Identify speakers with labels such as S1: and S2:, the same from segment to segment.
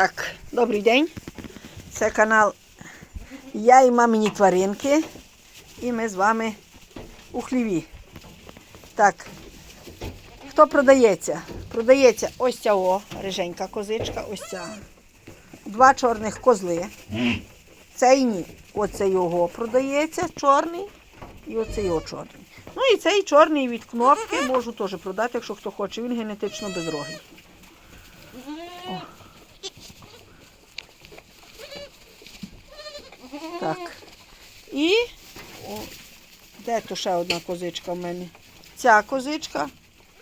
S1: Так, добрий день. Це канал Я і мамині тваринки. І ми з вами у хліві. Так. Хто продається? Продається ось ця о, риженька козичка, ось ця. Два чорних козли. Цей ні. Оце його продається чорний. І оце його чорний. Ну і цей чорний від кнопки можу теж продати, якщо хто хоче. Він генетично безрогий. Так. І о, де то ще одна козичка в мене? Ця козичка.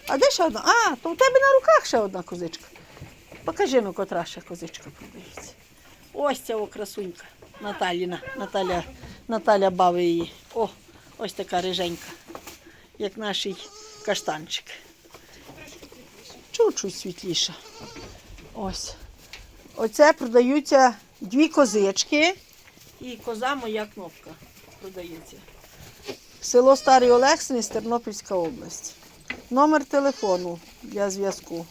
S1: А де ще одна? А, то в тебе на руках ще одна козичка. Покажи ну, котра ще козичка продається. Ось ця о красунька. Наталіна. Наталя, Наталя бави її. О, ось така риженька, як наш каштанчик. Чуть-чуть світліша. Ось. Оце продаються дві козички. І коза моя кнопка продається. Село Старий Олексиніс, Тернопільська область. Номер телефону для зв'язку.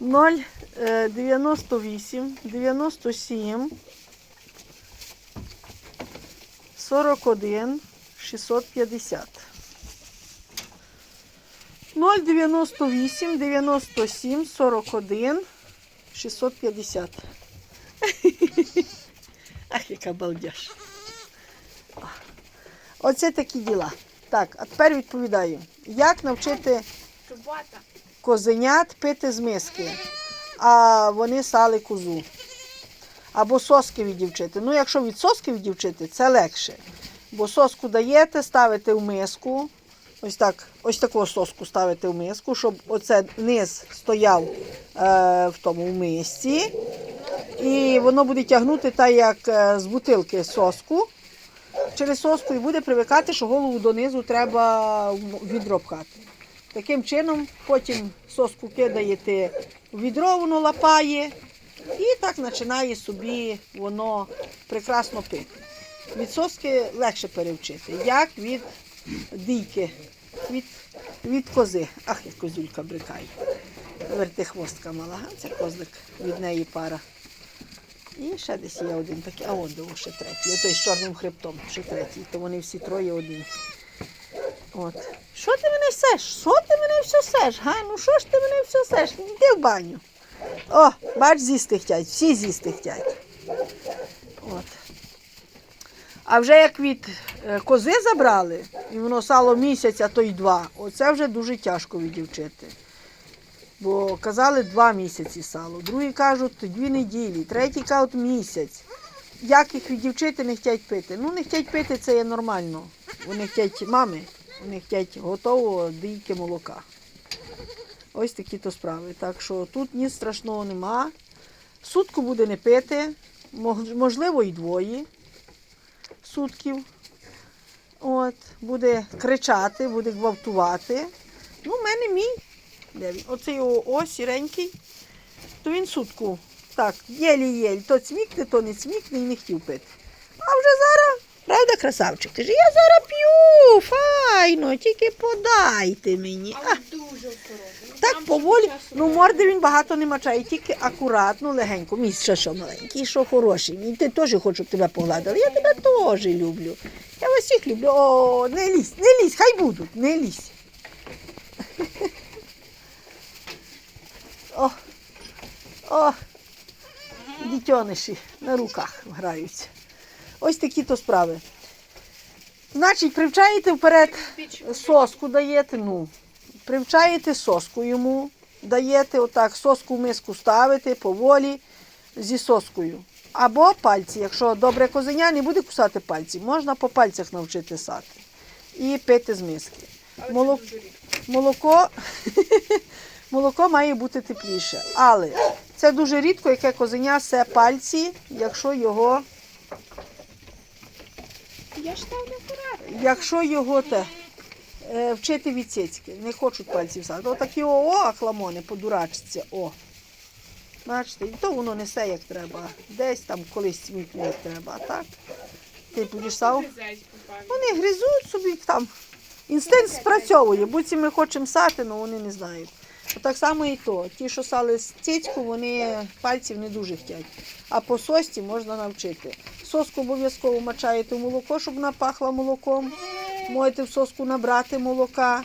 S1: 098 97 41 650. 098 97 41 650. Ах, яка балдеж. Оце такі діла. Так, а тепер відповідаю. Як навчити козенят пити з миски, а вони сали козу. Або соски віддівчити. Ну, якщо від соски віддівчити, це легше. Бо соску даєте, ставите в миску. Ось так, ось таку соску ставите в миску, щоб оце низ стояв е, в тому в мисці. І воно буде тягнути так, як е, з бутилки соску. Через соску і буде привикати, що голову донизу треба в відро пхати. Таким чином, потім соску кидаєте в відро, воно лапає, і так починає собі воно прекрасно пити. Від соски легше перевчити, як від дійки, від, від кози. Ах, як козюлька брикає. Вертихвостка мала, а це козлик, від неї пара. І ще десь є один такий, а он диво, ще третій. Отой з чорним хребтом, ще третій, то вони всі троє одні. От. Що ти мене сеш? Що ти мене все сеш? Га? Ну що ж ти мене все сеш? Йди в баню. О, бач, з'їсти хтять, всі з'їсти хтять. От. А вже як від е, кози забрали, і воно сало місяць, а то й два, оце вже дуже тяжко відівчити. Бо казали два місяці сало, другі кажуть дві неділі, треті кажуть місяць. Як їх відівчити, не хочуть пити? Ну, не хочуть пити, це є нормально. Вони хочуть мами, вони хочуть готового дійки молока. Ось такі то справи. Так що тут ні страшного нема. Сутку буде не пити, можливо, і двоє сутків. От, буде кричати, буде гвалтувати. Ну, в мене мій. Де він? Оцей о, о, сіренький, то він сутку. Так, єлі-єлі, то цмікне, то не цмікне і не хотів пити. А вже зараз, правда, красавчик? Каже, я зараз п'ю, файно, тільки подайте мені. А,
S2: дуже
S1: так поволі. Ну, морди він багато не мачає, тільки акуратно, легенько. Мій ще що маленький, що хороший. І ти теж хочу, щоб тебе погладили. Я тебе теж люблю. Я вас всіх люблю. О, не лізь, не лізь, хай будуть, не лізь. О, дітьониші на руках граються. Ось такі то справи. Значить, привчаєте вперед соску даєте, ну, привчаєте соску йому, даєте отак, соску в миску ставите поволі зі соскою. Або пальці. Якщо добре козеня не буде кусати пальці, можна по пальцях навчити сати і пити з миски.
S2: Але
S1: Молок-
S2: це дуже рідко.
S1: Молоко, молоко має бути тепліше. Але це дуже рідко, яке козеня се пальці, якщо його,
S2: Я ж ставлю акуратно.
S1: якщо його те, е, вчити від цицьки. Не хочуть пальців садити. Отакі о, о, акламони, подурачиться. О. Бачите, і то воно несе як треба. Десь там колись цвітне як треба. А так? Ти будеш сав? Вони гризуть собі там. Інстинкт спрацьовує, буці ми хочемо сати, але вони не знають. Так само і то. Ті, що сали з цицьку, вони пальців не дуже хтять. А по сосці можна навчити. Соску обов'язково мачаєте в молоко, щоб вона пахла молоком. Можете в соску набрати молока.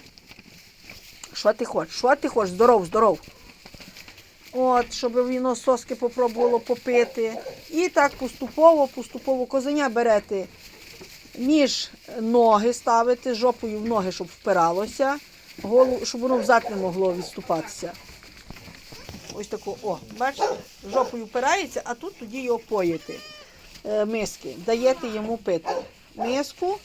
S1: Що ти хочеш? Що ти хочеш? Здоров, здоров. От, щоб воно соски попробувало попити. І так поступово, поступово козеня берете між ноги ставити, жопою в ноги, щоб впиралося, голову, щоб воно взад не могло відступатися. Ось таку, о, бачите, жопою впирається, а тут тоді його поїте е, миски. Даєте йому пити миску.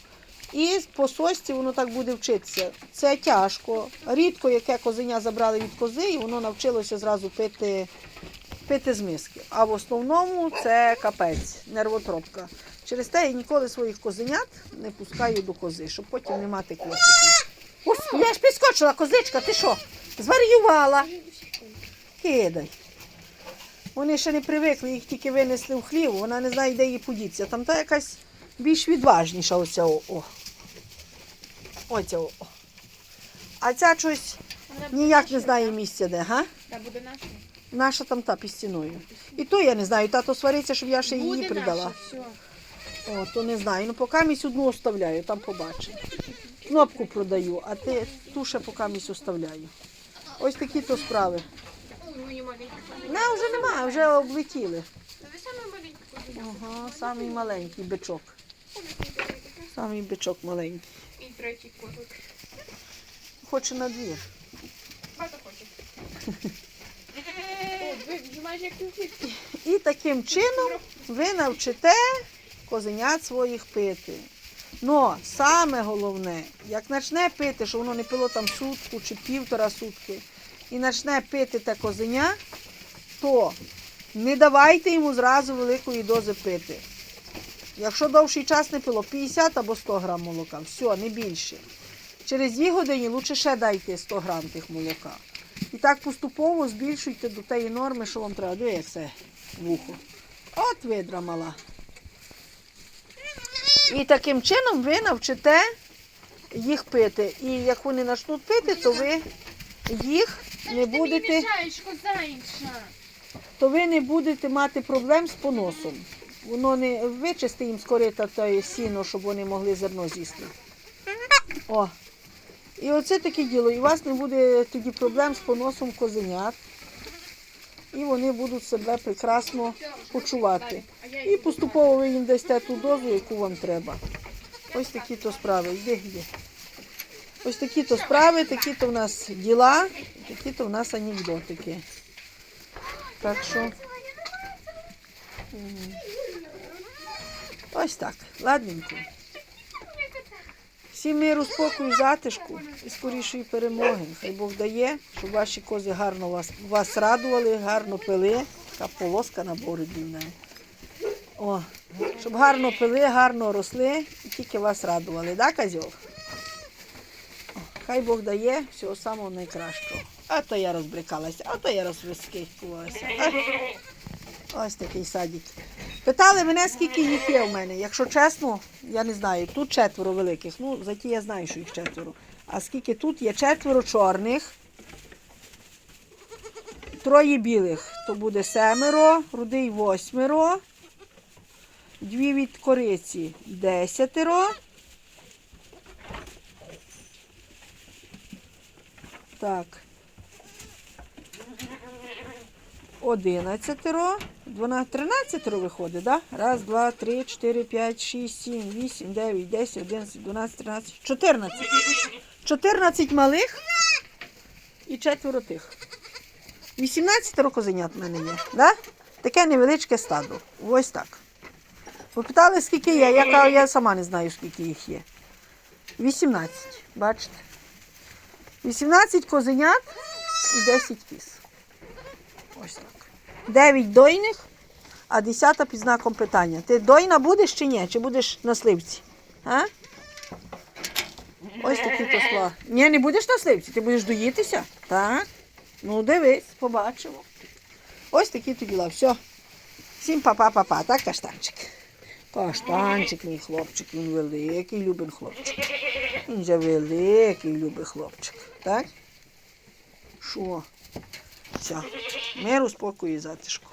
S1: І по сосці воно так буде вчитися. Це тяжко. Рідко яке козеня забрали від кози, і воно навчилося зразу пити, пити з миски. А в основному це капець, нервотропка. Через те я ніколи своїх козенят не пускаю до кози, щоб потім не мати клопотів. Ось, я ж підскочила, козичка, ти що? Зварювала. Кидай. Вони ще не привикли, їх тільки винесли в хлів, вона не знає, де її подіться. Там та якась більш відважніша оця о. о. Оця о. А ця щось ніяк не знає місця де, га?
S2: Та буде наша.
S1: Наша там та під стіною. І то я не знаю, тато свариться, щоб я ще її придала. О, то не знаю. Ну поки місць одну оставляю, там побачимо. Кнопку продаю, а ти ту ще поки місць оставляю. Ось такі то справи. Не, вже немає, вже облетіли. Ага, самий маленький бичок. Самий бичок маленький.
S2: І третій козик.
S1: Хоче на двір.
S2: Багато хоче.
S1: І таким чином ви навчите козенят своїх пити. Но саме головне, як почне пити, що воно не пило там сутку чи півтора сутки, і почне пити те козеня, то не давайте йому зразу великої дози пити. Якщо довший час не пило, 50 або 100 грам молока, все, не більше. Через 2 години лучше ще дайте 100 грам тих молока. І так поступово збільшуйте до тієї норми, що вам треба. Це вухо. От видра мала. І таким чином ви навчите їх пити. І як вони почнуть пити, то ви їх не будете, то ви не будете мати проблем з поносом. Воно не вичисти їм з корита сіно, щоб вони могли зерно з'їсти. О. І оце таке діло. І у вас не буде тоді проблем з поносом козенят. І вони будуть себе прекрасно почувати. І поступово ви їм дасте ту дозу, яку вам треба. Ось такі то справи. Йди, йди. Ось такі то справи, такі то в нас діла, такі то в нас анекдотики. Так що. Ось так, ладненько. Всім миру, спокою, затишку і скорішої перемоги. Хай Бог дає, щоб ваші кози гарно вас, вас радували, гарно пили. Така полоска на бороді. О, щоб гарно пили, гарно росли і тільки вас радували, да, козьол? Хай Бог дає всього самого найкращого. А то я розбрикалася, а то я розрискикувалася. Ось такий садик. Питали мене, скільки їх є в мене. Якщо чесно, я не знаю. Тут четверо великих. Ну, за ті я знаю, що їх четверо. А скільки тут є четверо чорних, троє білих, то буде семеро, рудий восьмеро, дві від кориці десятеро. Так. Одинадцятеро, 12, 13 виходить, да? Раз, два, три, чотири, п'ять, шість, сім, вісім, дев'ять, десять, одинадцять, дванадцять, тринадцять, чотирнадцять. Чотирнадцять малих і четверо тих. 18 козенят в мене є, да? Таке невеличке стадо. Ось так. Попитали, скільки є. Я я сама не знаю, скільки їх є. 18, бачите? 18 козенят і 10 кіз. Ось. 9 дойних, а 10 під знаком питання. Ти дойна будеш чи ні? Чи будеш на сливці? А? Ось такі то слова. Ні, не будеш на сливці, ти будеш доїтися? Так. Ну, дивись, побачимо. Ось такі то діла. Все. Всім па-па-па-па, так, каштанчик? Каштанчик, мій хлопчик, він великий, любить хлопчик. Він же великий, любить хлопчик. Так? Що? Все. Миру, спокою і затишку.